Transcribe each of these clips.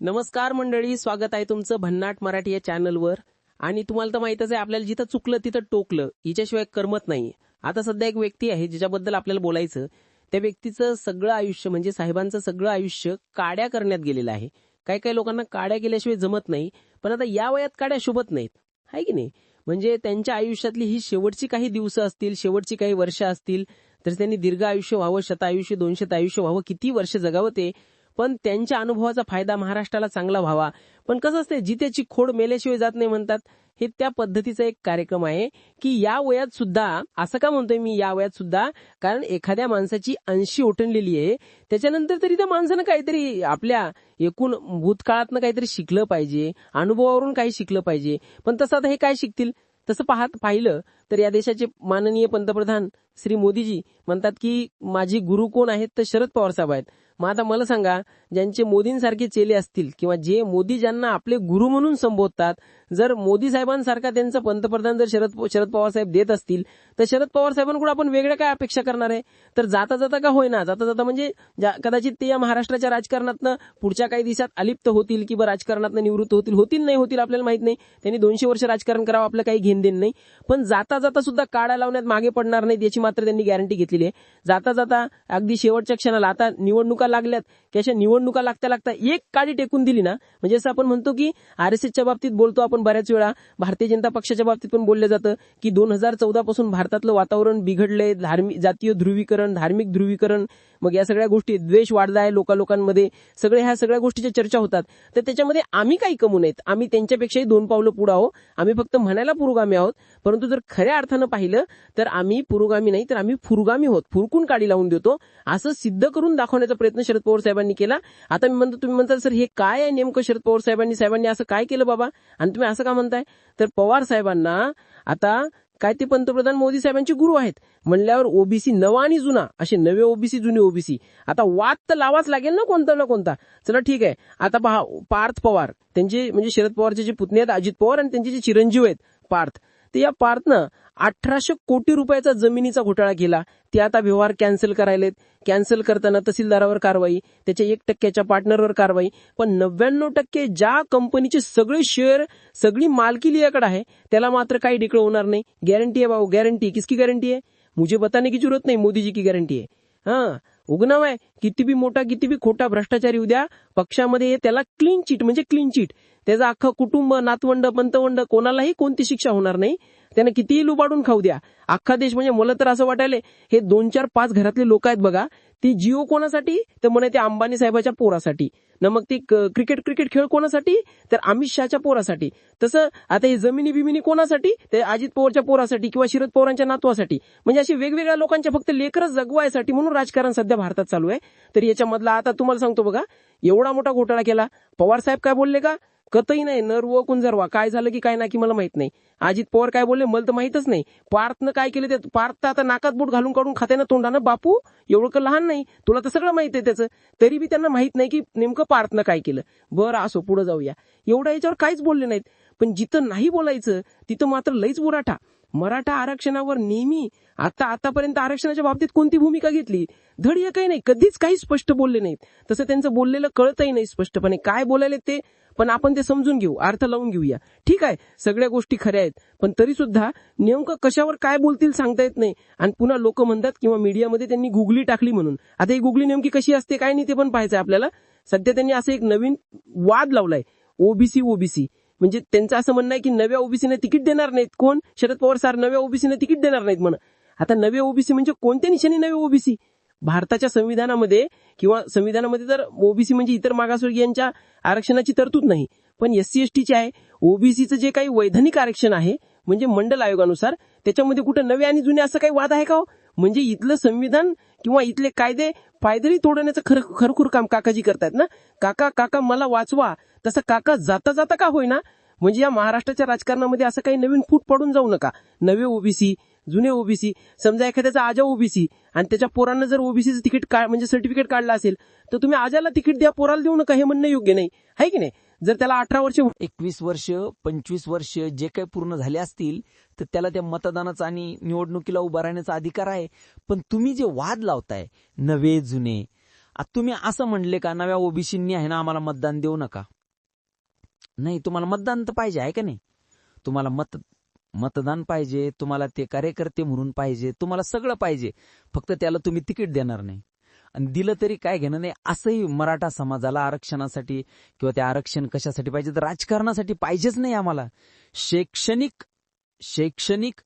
नमस्कार मंडळी स्वागत आहे तुमचं भन्नाट मराठी या चॅनलवर. आणि तुम्हाला तर माहितच आहे आपल्याला जिथं चुकलं तिथं टोकलं हिच्याशिवाय करमत नाही आता सध्या एक व्यक्ती आहे जिच्याबद्दल आपल्याला बोलायचं त्या व्यक्तीचं सगळं आयुष्य म्हणजे साहेबांचं सगळं आयुष्य काड्या करण्यात गेलेलं आहे. काही काही लोकांना काड्या केल्याशिवाय जमत नाही पण आता या वयात काड्या शोभत नाहीत. आहे की नाही? म्हणजे त्यांच्या आयुष्यातली ही शेवटची काही दिवस असतील शेवटची काही वर्ष असतील तर त्यांनी दीर्घ आयुष्य व्हावं शतायुष्य दोनशे आयुष्य व्हावं किती वर्ष जगावं ते पण त्यांच्या अनुभवाचा फायदा महाराष्ट्राला चांगला व्हावा. पण कसं असते जितेची खोड मेल्याशिवाय जात नाही म्हणतात. हे त्या पद्धतीचा एक कार्यक्रम आहे की या वयात सुद्धा असं का म्हणतोय मी या वयात सुद्धा कारण एखाद्या माणसाची ऐंशी ओटणलेली आहे त्याच्यानंतर तरी त्या माणसानं काहीतरी आपल्या एकूण भूतकाळातनं काहीतरी शिकलं पाहिजे अनुभवावरून काही शिकलं पाहिजे. पण तसं आता हे काय शिकतील? तसं पाहत पाहिलं तर या देशाचे माननीय पंतप्रधान श्री मोदीजी म्हणतात की माझी गुरु कोण आहेत तर शरद पवार साहेब आहेत. मग आता मला सांगा ज्यांचे मोदींसारखे चेले असतील किंवा जे मोदी ज्यांना आपले गुरु म्हणून संबोधतात जर मोदी साहेबांसारखा त्यांचं पंतप्रधान जर शरद शरद पवार साहेब देत असतील तर शरद पवार साहेबांकडून आपण वेगळ्या काय अपेक्षा करणार आहे? तर जाता जाता का होईना? जाता जाता म्हणजे ज्या- कदाचित ते या महाराष्ट्राच्या राजकारणातनं पुढच्या काही दिवसात अलिप्त होतील किंवा राजकारणातनं निवृत्त होतील होतील नाही होतील आपल्याला माहीत नाही. त्यांनी दोनशे वर्ष राजकारण करावं आपलं काही घेण देण नाही. पण जाता जाता सुद्धा काढा लावण्यात मागे पडणार नाहीत याची मात्र त्यांनी गॅरंटी घेतलेली आहे. जाता जाता अगदी शेवटच्या क्षणाला आता निवडणुका लागल्यात की अशा निवडणुका लागता लागता एक काडी टेकून दिली ना म्हणजे असं आपण म्हणतो की आरएसएसच्या बाबतीत बोलतो आपण बऱ्याच वेळा भारतीय जनता पक्षाच्या बाबतीत पण बोललं जातं की दोन हजार चौदा पासून भारतातलं वातावरण बिघडलंय धार्मिक जातीय ध्रुवीकरण धार्मिक ध्रुवीकरण मग या सगळ्या गोष्टी द्वेष वाढला आहे लोका लोकांमध्ये सगळ्या ह्या सगळ्या गोष्टीच्या चर्चा होतात. तर त्याच्यामध्ये आम्ही काही कमू नयेत. आम्ही त्यांच्यापेक्षाही दोन पावलं पुढं आहोत. आम्ही फक्त म्हणायला पुरोगामी आहोत. परंतु जर खऱ्या अर्थानं पाहिलं तर आम्ही पुरोगामी नाही तर आम्ही फुरगामी आहोत फुरकून काडी लावून देतो. असं सिद्ध करून दाखवण्याचा प्रयत्न शरद पवार साहेबांनी केला. आता मी म्हणतो तुम्ही म्हणता सर हे काय आहे नेमकं शरद पवार साहेबांनी? साहेबांनी असं काय केलं बाबा? आणि तुम्ही असं का म्हणताय? तर पवार साहेबांना आता काय ते पंतप्रधान मोदी साहेबांचे गुरु आहेत. म्हणल्यावर ओबीसी नवा आणि जुना असे नवे ओबीसी जुने ओबीसी. आता वाद तर लावाच लागेल ना कोणता ना कोणता. चला ठीक आहे. आता पहा पार्थ पवार. त्यांचे म्हणजे शरद पवारचे जे पुतणे आहेत अजित पवार आणि त्यांचे जे चिरंजीव आहेत पार्थ. या पार्थनं अठराशे कोटी रुपयाचा जमिनीचा घोटाळा केला. ते आता व्यवहार कॅन्सल करायलेत. कॅन्सल करताना तहसीलदारावर कारवाई त्याच्या एक टक्क्याच्या पार्टनरवर कारवाई. पण नव्याण्णव टक्के ज्या कंपनीचे सगळे शेअर सगळी मालकी लियाकडे आहे त्याला मात्र काही डिकळ होणार नाही. गॅरंटी आहे भाऊ गॅरंटी. किसकी गॅरंटी आहे? मुझे बताने की जरूरत नाही मोदीजी की गॅरंटी आहे. हा उगनाव आहे. किती बी मोठा किती बी खोटा भ्रष्टाचारी उद्या पक्षामध्ये त्याला क्लीन चिट म्हणजे क्लीन चिट त्याचं अख्खं कुटुंब नातवंड पंतवंड कोणालाही कोणती शिक्षा होणार नाही. त्यानं कितीही लुबाडून खाऊ द्या. अख्खा देश म्हणजे मला तर असं वाटायले हे दोन चार पाच घरातले लोक आहेत बघा ती जिओ कोणासाठी? तर म्हणे ते अंबानी साहेबाच्या पोरासाठी. न मग ती क- क्रिकेट क्रिकेट खेळ कोणासाठी? तर अमित शहाच्या पोरासाठी. तसं आता हे जमिनी बिमिनी कोणासाठी? ते अजित पवारच्या पोरासाठी किंवा शरद पवारांच्या नातवासाठी. म्हणजे अशी वेगवेगळ्या लोकांच्या फक्त लेकरच जगवायसाठी म्हणून राजकारण सध्या भारतात चालू आहे. तर याच्यामधला आता तुम्हाला सांगतो बघा एवढा मोठा घोटाळा केला. पवार साहेब काय बोलले का? कतही नाही. नर नरव कुंजरवा काय झालं की काय ना की मला माहीत नाही. अजित पवार काय बोलले मला तर माहितच नाही. पार्थनं काय केलं ते पार्थ आता नाकात बूट घालून काढून खात्यानं तोंडानं बापू एवढं का लहान नाही. तुला तर सगळं माहीत आहे त्याचं. तरी बी त्यांना माहीत नाही की नेमकं पार्थनं काय केलं. बरं असो पुढे जाऊया. एवढं याच्यावर काहीच बोलले नाहीत. पण जिथं नाही बोलायचं तिथं मात्र लईच बुराठा. मराठा आरक्षणावर नेहमी आता आतापर्यंत आरक्षणाच्या बाबतीत कोणती भूमिका घेतली? धड काही नाही. कधीच काही स्पष्ट बोलले नाहीत. तसं त्यांचं बोललेलं कळतही नाही स्पष्टपणे. काय बोलायले ते? पण आपण ते समजून घेऊ अर्थ लावून घेऊया. ठीक आहे सगळ्या गोष्टी खऱ्या आहेत. पण तरी सुद्धा नेमकं कशावर काय बोलतील सांगता येत नाही. आणि पुन्हा लोक म्हणतात किंवा मीडियामध्ये त्यांनी गुगली टाकली म्हणून. आता ही गुगली नेमकी कशी असते काय नाही ते पण पाहायचं आपल्याला. सध्या त्यांनी असं एक नवीन वाद लावलाय. OBC OBC. म्हणजे त्यांचं असं म्हणणं आहे की नव्या ओबीसीने तिकीट देणार नाहीत. कोण? शरद पवार सर नव्या ओबीसीने तिकीट देणार नाहीत म्हण. आता नवे ओबीसी म्हणजे कोणत्या निशाने नवे ओबीसी? भारताच्या संविधानामध्ये किंवा संविधानामध्ये तर ओबीसी म्हणजे इतर मागासवर्गीयांच्या आरक्षणाची तरतूद नाही. पण एस सी एस टीची आहे. ओबीसीचं जे काही वैधानिक आरक्षण आहे म्हणजे मंडल आयोगानुसार त्याच्यामध्ये कुठं नवे आणि जुने असं काही वाद आहे का हो? म्हणजे इथलं संविधान किंवा इथले कायदे पायदळी तोडण्याचं खर खरखुर काम काकाजी करतायत ना? काका काका मला वाचवा. तसं काका जाता जाता का होईना? म्हणजे या महाराष्ट्राच्या राजकारणामध्ये असं काही नवीन फूट पडून जाऊ नका. नवे ओबीसी जुने ओबीसी समजा एखाद्याचा आजा ओबीसी आणि त्याच्या पोरांना जर ओबीसीचं तिकीट का म्हणजे सर्टिफिकेट काढलं असेल तर तुम्ही आजाला तिकीट द्या पोराला देऊ नका हे म्हणणं योग्य नाही. आहे की नाही? जर त्याला अठरा वर्ष एकवीस वर्ष पंचवीस वर्ष जे काही पूर्ण झाले असतील तर त्याला त्या मतदानाचा आणि निवडणुकीला उभा राहण्याचा अधिकार आहे. पण तुम्ही जे वाद लावताय नवे जुने तुम्ही असं म्हणले का नव्या ओबीसींनी आहे ना आम्हाला मतदान देऊ नका? नाही तुम्हाला मतदान तर पाहिजे आहे का नाही? तुम्हाला मत मतदान पाहिजे तुम्हाला ते कार्यकर्ते म्हणून पाहिजे तुम्हाला सगळं पाहिजे. फक्त त्याला तुम्ही तिकीट देणार नाही. आणि दिलं तरी काय घेणं नाही असंही मराठा समाजाला आरक्षणासाठी किंवा ते आरक्षण कशासाठी पाहिजे तर राजकारणासाठी पाहिजेच नाही आम्हाला. शैक्षणिक शैक्षणिक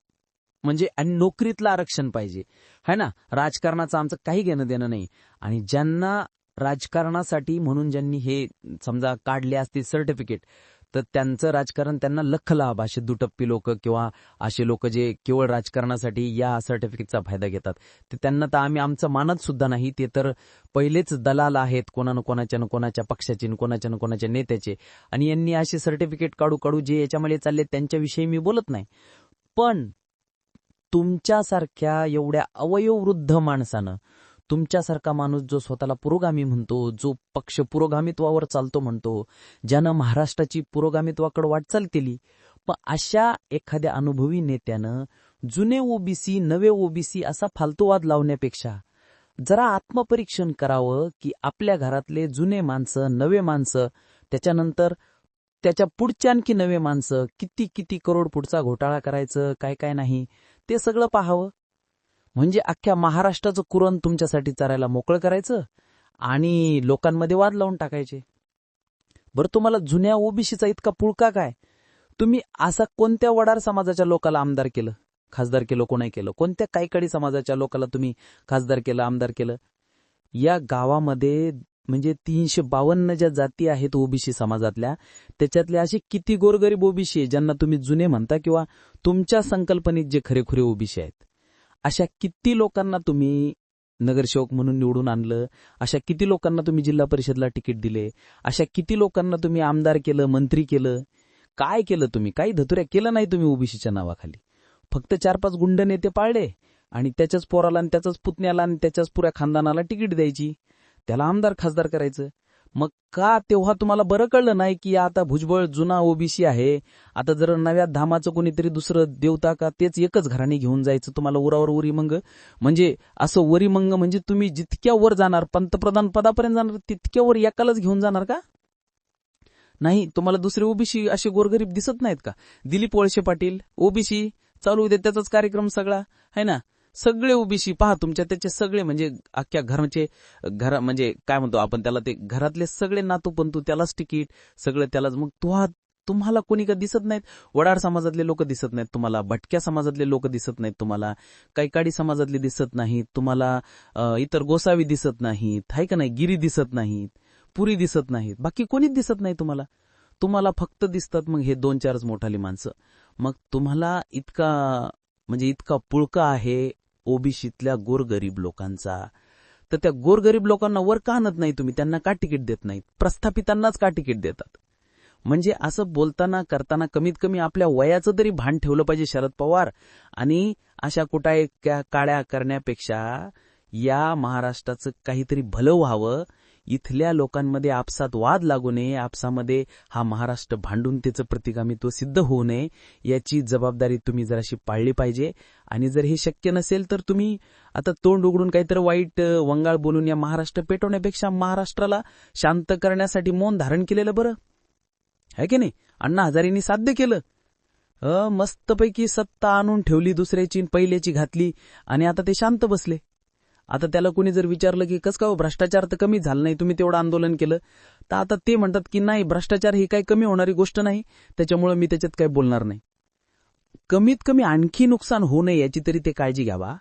म्हणजे आणि नोकरीतलं आरक्षण पाहिजे. है ना? राजकारणाचं आमचं काही घेणं देणं नाही. आणि ज्यांना राजकारणासाठी म्हणून ज्यांनी हे समजा काढले असतील सर्टिफिकेट तर त्यांचं राजकारण त्यांना लख लाभ असे दुटप्पी लोक किंवा असे लोक जे केवळ राजकारणासाठी या सर्टिफिकेटचा फायदा घेतात. तर त्यांना तर आम्ही आमचं मानत सुद्धा नाही. ते तर पहिलेच दलाल आहेत कोणानं कोणाच्या न कोणाच्या पक्षाचे न कोणाच्या न कोणाच्या नेत्याचे. आणि यांनी असे सर्टिफिकेट काढू काढू जे याच्यामध्ये चालले त्यांच्याविषयी मी बोलत नाही. पण तुमच्यासारख्या एवढ्या अवयववृद्ध माणसानं तुमच्यासारखा माणूस जो स्वतःला पुरोगामी म्हणतो जो पक्ष पुरोगामित्वावर चालतो म्हणतो ज्यानं महाराष्ट्राची पुरोगामित्वाकडे वाटचाल केली पण अशा एखाद्या अनुभवी नेत्यानं जुने ओबीसी नवे ओबीसी असा फालतूवाद लावण्यापेक्षा जरा आत्मपरीक्षण करावं की आपल्या घरातले जुने माणसं नवे माणसं त्याच्यानंतर त्याच्या पुढच्या आणखी नवे माणसं किती किती करोड पुढचा घोटाळा करायचं काय काय नाही ते सगळं पाहावं. म्हणजे अख्ख्या महाराष्ट्राचं कुरण तुमच्यासाठी चरायला मोकळं करायचं आणि लोकांमध्ये वाद लावून टाकायचे? बरं तुम्हाला जुन्या ओबीसीचा इतका पुळका काय? तुम्ही असा कोणत्या वडार समाजाच्या लोकाला आमदार केलं? खासदार केलं कोणी केलं? कोणत्या कायकडी समाजाच्या लोकाला तुम्ही खासदार केलं आमदार केलं? या गावामध्ये म्हणजे तीनशे बावन्न ज्या जाती आहेत ओबीसी समाजातल्या त्याच्यातले असे किती गोरगरीब ओबीसी आहे ज्यांना तुम्ही जुने म्हणता किंवा तुमच्या संकल्पनेत जे खरेखुरे ओबीसी आहेत? अशा किती लोकांना तुम्ही नगरसेवक म्हणून निवडून आणलं? अशा किती लोकांना तुम्ही जिल्हा परिषदला तिकीट दिले? अशा किती लोकांना तुम्ही आमदार केलं मंत्री केलं? काय केलं तुम्ही? काही धतुऱ्या केलं नाही तुम्ही ओबीसीच्या नावाखाली. फक्त चार पाच गुंड नेते पाळले आणि त्याच्याच पोराला आणि त्याच्याच पुतण्याला आणि त्याच्याच पुऱ्या खानदानाला तिकीट द्यायची. त्याला आमदार खासदार करायचं. मग का तेव्हा तुम्हाला बरं कळलं नाही की आता भुजबळ जुना ओबीसी आहे? आता जर नव्या धामाचं कोणीतरी दुसरं देवता का तेच एकच घराने घेऊन जायचं तुम्हाला उरावर उरी मंग? म्हणजे असं वरी मंग म्हणजे तुम्ही जितक्या वर जाणार पंतप्रधान पदापर्यंत जाणार तितक्या वर एकालाच घेऊन जाणार का? नाही तुम्हाला दुसरे ओबीसी असे गोरगरीब दिसत नाहीत का? दिलीप वळसे पाटील ओबीसी चालू उद्या त्याचाच कार्यक्रम सगळा है ना? सगळे ओबीसी पहा तुमच्या त्याचे सगळे म्हणजे अख्ख्या घराचे घरा म्हणजे काय म्हणतो आपण त्याला ते घरातले सगळे नातू पंतू त्यालाच तिकीट सगळं त्यालाच. मग तुहा तुम्हाला कोणी का दिसत नाहीत? वडार समाजातले लोक दिसत नाहीत तुम्हाला. भटक्या समाजातले लोक दिसत नाहीत तुम्हाला. कैकाडी समाजातले दिसत नाहीत तुम्हाला. इतर गोसावी दिसत नाहीत. हाय का नाही? गिरी दिसत नाहीत. पुरी दिसत नाहीत. बाकी कोणीच दिसत नाही तुम्हाला. तुम्हाला फक्त दिसतात मग हे दोन चारच मोठाली माणसं. मग तुम्हाला इतका म्हणजे इतका पुळका आहे ओबीसीतल्या गोरगरीब लोकांचा. तर त्या गोरगरीब लोकांना वर का आणत नाही तुम्ही? त्यांना का तिकीट देत नाहीत? प्रस्थापितांनाच का तिकीट देतात? म्हणजे असं बोलताना करताना कमीत कमी आपल्या वयाचं तरी भान ठेवलं पाहिजे शरद पवार. आणि अशा कुठा काळ्या करण्यापेक्षा या महाराष्ट्राचं काहीतरी भलं व्हावं इथल्या लोकांमध्ये आपसात वाद लागू नये आपसामध्ये हा महाराष्ट्र भांडून त्याचं प्रतिगामित्व सिद्ध होऊ नये याची जबाबदारी तुम्ही जराशी पाळली पाहिजे. आणि जर हे शक्य नसेल तर तुम्ही आता तोंड उघडून काहीतरी वाईट वंगाळ बोलून या महाराष्ट्र पेटवण्यापेक्षा महाराष्ट्राला शांत करण्यासाठी मौन धारण केलेलं बरं. आहे की नाही? अण्णा हजारेंनी साध्य केलं. मस्तपैकी सत्ता आणून ठेवली दुसऱ्याची पहिल्याची घातली आणि आता ते शांत बसले. आता त्याला कोणी जर विचारलं की कसं का हो, भ्रष्टाचार तर कमी झाला नाही तुम्ही तेवढं आंदोलन केलं? तर आता ते म्हणतात की नाही भ्रष्टाचार ही काही कमी होणारी गोष्ट नाही त्याच्यामुळे मी त्याच्यात काही बोलणार नाही. कमीत कमी आणखी नुकसान होऊ नये याची तरी ते काळजी घ्यावा.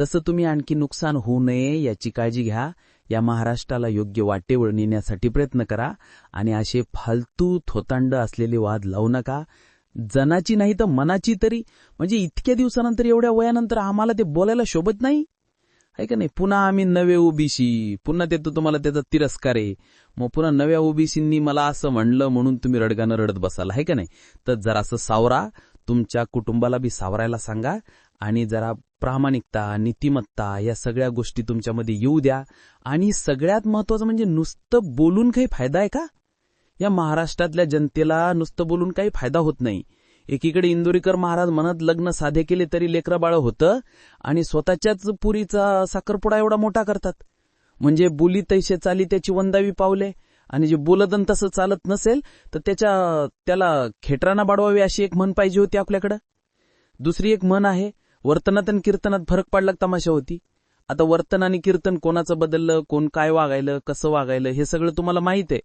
तसं तुम्ही आणखी नुकसान होऊ नये याची काळजी घ्या. या महाराष्ट्राला योग्य वाटेवर नेण्यासाठी प्रयत्न करा आणि असे फालतू थोतांड असलेले वाद लावू नका. जनाची नाही तर मनाची तरी. म्हणजे इतक्या दिवसानंतर एवढ्या वयानंतर आम्हाला ते बोलायला शोभत नाही? आहे का नाही? पुन्हा आम्ही नवे ओबीसी पुन्हा ते तुम्हाला त्याचा तिरस्कार आहे. मग पुन्हा नव्या ओबीसींनी मला असं म्हणलं म्हणून तुम्ही रडगानं रडत बसाल आहे का नाही? तर जरासं सावरा तुमच्या कुटुंबाला बी सावरायला सांगा आणि जरा प्रामाणिकता नीतिमत्ता या सगळ्या गोष्टी तुमच्यामध्ये येऊ द्या. आणि सगळ्यात महत्वाचं म्हणजे नुसतं बोलून काही फायदा आहे का? या महाराष्ट्रातल्या जनतेला नुसतं बोलून काही फायदा होत नाही. एकीकडे इंदोरीकर महाराज म्हणत लग्न साधे केले तरी लेकरं बाळ होतं आणि स्वतःच्याच पुरीचा साखरपुडा एवढा मोठा करतात. म्हणजे बोली तैसे चाली त्याची वंदावी पावले आणि जे बोलदन तसं चालत नसेल तर त्याच्या त्याला खेटराना बाडवावी अशी एक म्हण पाहिजे होती आपल्याकडं. दुसरी एक म्हण आहे वर्तनात आणि कीर्तनात फरक पडला तमाशा होती. आता वर्तन आणि कीर्तन कोणाचं बदललं कोण काय वागायलं कसं वागायलं हे सगळं तुम्हाला माहीत आहे.